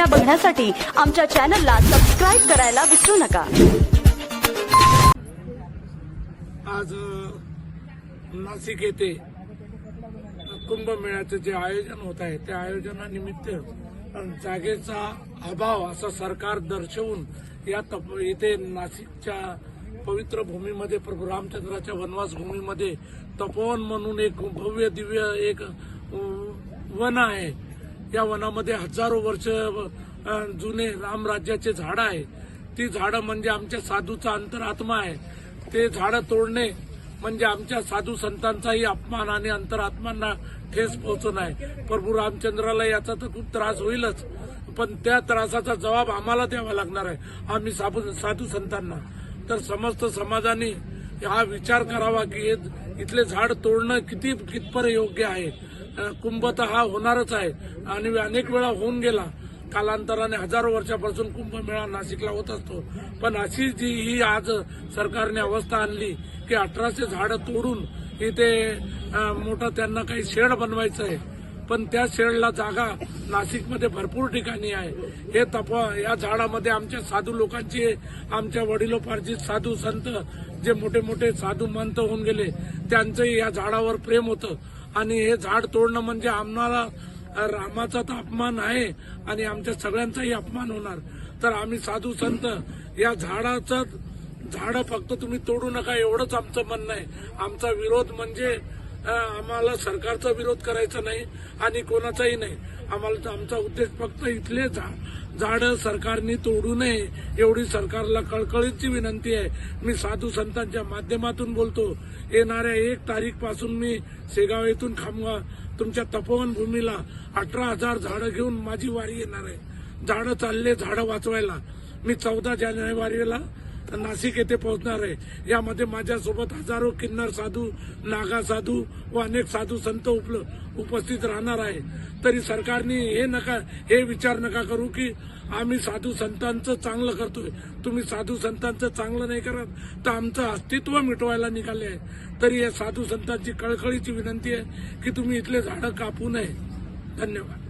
बातम्या बघण्यासाठी आमच्या चॅनलला सबस्क्राईब करायला विसरू नका. आज नाशिक येथे कुंभमेळ्याचं जे आयोजन होत आहे त्या आयोजनानिमित्त जागेचा अभाव असं सरकार दर्शवून या तप इथे नाशिकच्या पवित्र भूमीमध्ये प्रभू रामचंद्राच्या वनवास भूमीमध्ये तपोवन म्हणून एक भव्य दिव्य एक वन आहे. या वनामध्ये हजारो वर्ष जुने रामराज्याचे झाडं आहे. ती झाडं म्हणजे आमच्या साधूचा अंतरात्मा आहे. ते झाडं तोडणे म्हणजे आमच्या साधू संतांचाही अपमान आणि अंतरात्मांना ठेस पोहोचणं आहे. प्रभू रामचंद्राला याचा तर खूप त्रास होईलच पण त्या त्रासाचा जबाब आम्हाला द्यावा लागणार आहे आम्ही साधू साधू संतांना. तर समस्त समाजाने हा विचार करावा की इथले झाड तोडणं किती कितपर योग्य आहे? कुंभ तर हा होणारच आहे. आणि अनेक वेळा होऊन गेला. कालांतराने हजारो वर्षापासून कुंभमेळा नाशिकला होत असतो. पण अशी जी ही आज सरकारने अवस्था आणली की अठराशे झाडं तोडून इथे मोठा मोठं त्यांना काही शेड बनवायचं आहे. पण त्या शेडला जागा नाशिकमध्ये भरपूर ठिकाणी आहे. हे तप या झाडामध्ये आमच्या साधू लोकांची आमच्या वडिलोपार्जित साधू संत जे मोठे मोठे साधू मंत होऊन गेले त्यांचंही या झाडावर प्रेम होतं. आणि हे झाड तोडणं म्हणजे आम्हाला रामाचा तर अपमान आहे आणि आमच्या सगळ्यांचाही अपमान होणार. तर आम्ही साधू संत या झाडाचं झाडं फक्त तुम्ही तोडू नका एवढंच आमचं म्हणणं आहे. आमचा विरोध म्हणजे आम्हाला सरकारचा विरोध करायचा नाही आणि कोणाचाही नाही. आम्हाला आमचा उद्देश फक्त इथले झाडं सरकारने तोडू नये एवढी सरकारला कळकळीची विनंती आहे. मी साधू संतांच्या माध्यमातून बोलतो येणाऱ्या एक तारीखपासून मी शेगाव येथून खामगाव तुमच्या तपोवन भूमीला अठरा हजार झाडं घेऊन माझी वारी येणार आहे. झाडं चालले झाडं वाचवायला. मी चौदा जानेवारीला नाशिक येथे पोहोचणार आहे. यामध्ये माझ्यासोबत हजारो किन्नर साधू नागा साधू व अनेक साधू संत उपल उपस्थित राहणार आहे. तरी सरकारने हे नका हे विचार नका करू की आम्ही साधू संतांचं चांगलं करतोय. तुम्ही साधू संतांचं चांगलं नाही करत तर आमचं अस्तित्व मिटवायला निघाले आहे. तरी या साधू संतांची कळकळीची विनंती आहे की तुम्ही इथले झाडं कापू नये. धन्यवाद.